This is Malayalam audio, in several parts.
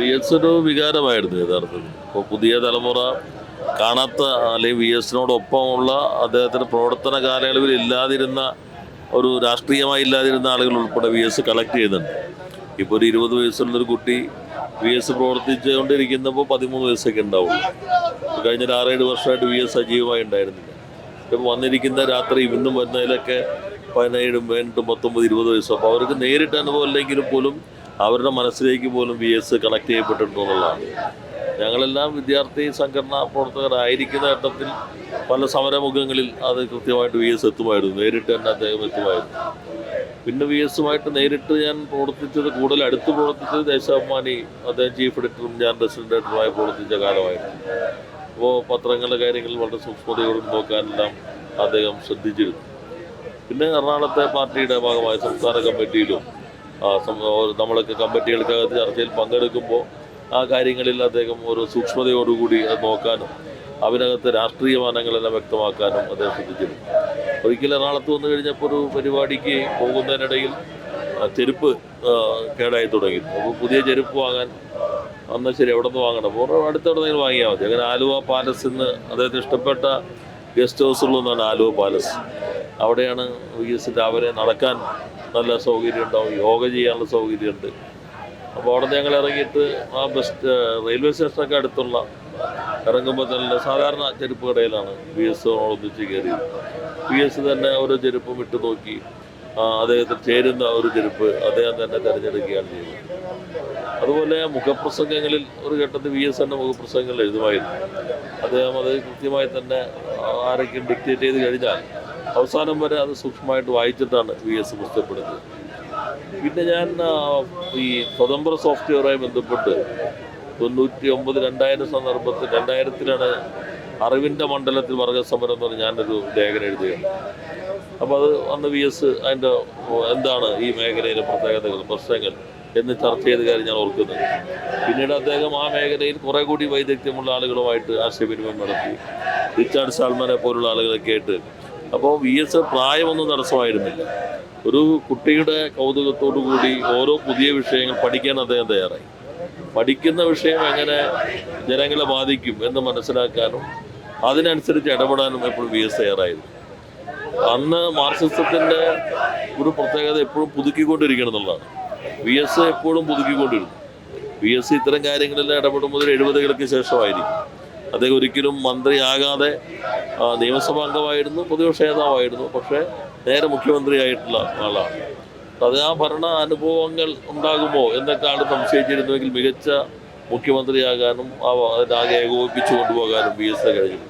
വി എസ് ഒരു വികാരമായിരുന്നു യഥാർത്ഥത്തിൽ. ഇപ്പോൾ പുതിയ തലമുറ കാണാത്ത അല്ലെങ്കിൽ വി എസിനോടൊപ്പമുള്ള അദ്ദേഹത്തിന്റെ പ്രവർത്തന കാലയളവിൽ ഇല്ലാതിരുന്ന ഒരു രാഷ്ട്രീയമായി ഇല്ലാതിരുന്ന ആളുകൾ ഉൾപ്പെടെ വി എസ് കളക്ട് ചെയ്യുന്നുണ്ട്. ഇപ്പോൾ ഒരു ഇരുപത് വയസ്സുള്ളൊരു കുട്ടി വി എസ് പ്രവർത്തിച്ചുകൊണ്ടിരിക്കുന്നപ്പോൾ പതിമൂന്ന് വയസ്സൊക്കെ ഉണ്ടാവും കഴിഞ്ഞ ഒരു ആറേഴ് വർഷമായിട്ട് വി എസ് സജീവമായി ഉണ്ടായിരുന്നില്ല. ഇപ്പം വന്നിരിക്കുന്ന രാത്രി ഇന്നും വരുന്നതിലൊക്കെ പതിനേഴും പതിനെട്ടും പത്തൊമ്പത് ഇരുപത് വയസ്സും. അപ്പോൾ അവർക്ക് നേരിട്ട് അനുഭവം ഇല്ലെങ്കിലും പോലും അവരുടെ മനസ്സിലേക്ക് പോലും വി എസ് കണക്ട് ചെയ്യപ്പെട്ടിട്ടുണ്ട് എന്നുള്ളതാണ്. ഞങ്ങളെല്ലാം വിദ്യാർത്ഥി സംഘടനാ പ്രവർത്തകരായിരിക്കുന്ന ഘട്ടത്തിൽ പല സമരമുഖങ്ങളിൽ അത് കൃത്യമായിട്ട് വി എസ് എത്തുമായിരുന്നു. നേരിട്ട് തന്നെ അദ്ദേഹം എത്തുമായിരുന്നു. പിന്നെ വി എസുമായിട്ട് നേരിട്ട് ഞാൻ പ്രവർത്തിച്ചത് കൂടുതൽ അടുത്ത് പ്രവർത്തിച്ചത് ദേശാഭിമാനി അദ്ദേഹം ചീഫ് എഡിറ്ററും ഞാൻ റെസിഡന്റായിട്ടുമായി പ്രവർത്തിച്ച കാലമായിരുന്നു. അപ്പോൾ പത്രങ്ങളുടെ കാര്യങ്ങൾ വളരെ സൂക്ഷ്മതയോടും നോക്കാനെല്ലാം അദ്ദേഹം ശ്രദ്ധിച്ചിരുന്നു. പിന്നെ എറണാകുളത്തെ പാർട്ടിയുടെ ഭാഗമായ സംസ്ഥാന കമ്മിറ്റിയിലും നമ്മളൊക്കെ കമ്മിറ്റികൾക്കകത്ത് ചർച്ചയിൽ പങ്കെടുക്കുമ്പോൾ ആ കാര്യങ്ങളിൽ അദ്ദേഹം ഒരു സൂക്ഷ്മതയോടുകൂടി അത് നോക്കാനും അതിനകത്ത് രാഷ്ട്രീയ മാനങ്ങളെല്ലാം വ്യക്തമാക്കാനും അദ്ദേഹം ശ്രദ്ധിച്ചിരുന്നു. ഒരിക്കൽ എറണാകുളത്ത് വന്നു കഴിഞ്ഞപ്പോൾ ഒരു പരിപാടിക്ക് പോകുന്നതിനിടയിൽ ചെരുപ്പ് കേടായി തുടങ്ങി അപ്പോൾ പുതിയ ചെരുപ്പ് വാങ്ങാൻ എന്നാൽ ശരി എവിടെ നിന്ന് വാങ്ങണം. അപ്പോൾ അടുത്തെവിടെന്നെങ്കിലും വാങ്ങിയാൽ മതി. അങ്ങനെ ആലുവ പാലസ് എന്ന് അദ്ദേഹത്തിന് ഇഷ്ടപ്പെട്ട ഗസ്റ്റ് ഹൗസുകളൊന്നാണ് ആലുവ പാലസ്. അവിടെയാണ് വി എസ് രാവിലെ നടക്കാൻ നല്ല സൗകര്യം ഉണ്ടാവും യോഗ ചെയ്യാനുള്ള സൗകര്യമുണ്ട്. അപ്പോൾ അവിടെ നിന്ന് ഞങ്ങൾ ഇറങ്ങിയിട്ട് ആ ബസ് റെയിൽവേ സ്റ്റേഷനൊക്കെ അടുത്തുള്ള ഇറങ്ങുമ്പോൾ തന്നെ സാധാരണ ചെരുപ്പ് കടയിലാണ് പി എസ് ഒന്നിച്ച് കയറിയത്. പി എസ് തന്നെ ഓരോ ചെരുപ്പും ഇട്ട് നോക്കി അദ്ദേഹത്തിന് ചേരുന്ന ഒരു ചെരുപ്പ് അദ്ദേഹം തന്നെ തിരഞ്ഞെടുക്കുകയാണ് ചെയ്തത്. അതുപോലെ മുഖപ്രസംഗങ്ങളിൽ ഒരു ഘട്ടത്തിൽ വി എസ് എന്റെ മുഖപ്രസംഗങ്ങൾ എഴുതുമായിരുന്നു. അദ്ദേഹം അത് കൃത്യമായി തന്നെ ആരൊക്കെയും ഡിക്റ്റേറ്റ് ചെയ്ത് കഴിഞ്ഞാൽ അവസാനം വരെ അത് സൂക്ഷ്മമായിട്ട് വായിച്ചിട്ടാണ് വി എസ് പുസ്തകപ്പെടുന്നത്. പിന്നെ ഞാൻ ഈ സ്വതന്ത്ര സോഫ്റ്റ്വെയറുമായി ബന്ധപ്പെട്ട് തൊണ്ണൂറ്റി ഒമ്പത് രണ്ടായിരം സന്ദർഭത്തിൽ രണ്ടായിരത്തിലാണ് അറിവിന്റെ മണ്ഡലത്തിൽ വർഗസമരം എന്ന് പറഞ്ഞ് ഞാനൊരു ലേഖനം എഴുതുകയാണ്. അപ്പോൾ അത് അന്ന് വി എസ് അതിന്റെ എന്താണ് ഈ മേഖലയിലെ പ്രത്യേകതകൾ പ്രശ്നങ്ങൾ എന്ന് ചർച്ച ചെയ്ത കാര്യം ഞാൻ ഓർക്കുന്നത് പിന്നീട് അദ്ദേഹം ആ മേഖലയിൽ കുറേ കൂടി വൈദഗ്ധ്യമുള്ള ആളുകളുമായിട്ട് ആശയവിനിമയം നടത്തി. റിച്ചാർഡ് സാൽമനെ പോലുള്ള ആളുകളൊക്കെ ആയിട്ട് അപ്പോൾ വി എസ് പ്രായമൊന്നും തടസ്സമായിരുന്നില്ല. ഒരു കുട്ടിയുടെ കൗതുകത്തോടു കൂടി ഓരോ പുതിയ വിഷയങ്ങൾ പഠിക്കാൻ അദ്ദേഹം തയ്യാറായി. പഠിക്കുന്ന വിഷയം എങ്ങനെ ജനങ്ങളെ ബാധിക്കും എന്ന് മനസ്സിലാക്കാനും അതിനനുസരിച്ച് ഇടപെടാനും എപ്പോഴും വി എസ് തയ്യാറായിരുന്നു. അന്ന് മാർക്സിസത്തിന്റെ ഒരു പ്രത്യേകത എപ്പോഴും പുതുക്കിക്കൊണ്ടിരിക്കണം എന്നുള്ളതാണ്. വി എസ് എപ്പോഴും പുതുക്കിക്കൊണ്ടിരുന്നു. വി എസ് ഇത്തരം കാര്യങ്ങളെല്ലാം ഇടപെടുമ്പോൾ എഴുപതുകൾക്ക് ശേഷമായിരിക്കും. അദ്ദേഹം ഒരിക്കലും മന്ത്രിയാകാതെ നിയമസഭാ അംഗമായിരുന്നു പ്രതിപക്ഷ നേതാവായിരുന്നു പക്ഷേ നേരെ മുഖ്യമന്ത്രിയായിട്ടുള്ള ആളാണ്. അത് ആ ഭരണ അനുഭവങ്ങൾ ഉണ്ടാകുമോ എന്നൊക്കെ ആൾ സംശയിച്ചിരുന്നുവെങ്കിൽ മികച്ച മുഖ്യമന്ത്രിയാകാനും ആ അതിനാകെ ഏകോപിപ്പിച്ചു കൊണ്ടുപോകാനും വി എസ് കഴിഞ്ഞു.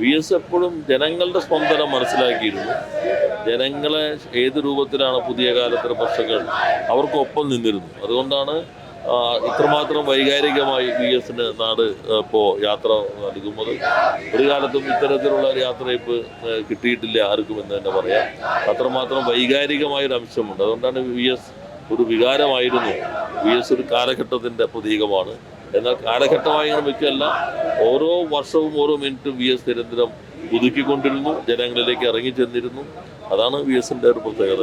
വി എസ് എപ്പോഴും ജനങ്ങളുടെ സ്പന്ദനം മനസ്സിലാക്കിയിരുന്നു. ജനങ്ങളെ ഏത് രൂപത്തിലാണ് പുതിയ കാലത്തിലെ പ്രശ്നങ്ങൾ അവർക്കൊപ്പം നിന്നിരുന്നു അതുകൊണ്ടാണ് ഇത്രമാത്രം വൈകാരികമായി വി എസിന് നാട് ഇപ്പോൾ യാത്ര നൽകുന്നത്. ഒരു കാലത്തും ഇത്തരത്തിലുള്ള ഒരു യാത്ര ഇപ്പോൾ കിട്ടിയിട്ടില്ല ആർക്കും എന്ന് തന്നെ പറയാം. അത്രമാത്രം വൈകാരികമായൊരു അംശമുണ്ട്. അതുകൊണ്ടാണ് വി എസ് ഒരു വികാരമായിരുന്നു. വി എസ് ഒരു കാലഘട്ടത്തിന്റെ പ്രതീകമാണ്. എന്നാൽ കാലഘട്ടമായി മിക്കല്ല ഓരോ വർഷവും ഓരോ മിനിറ്റും വി എസ് നിരന്തരം പുതുക്കിക്കൊണ്ടിരുന്നു. ജനങ്ങളിലേക്ക് ഇറങ്ങിച്ചെന്നിരുന്നു. അതാണ് വി എസിന്റെ ഒരു പ്രത്യേകത.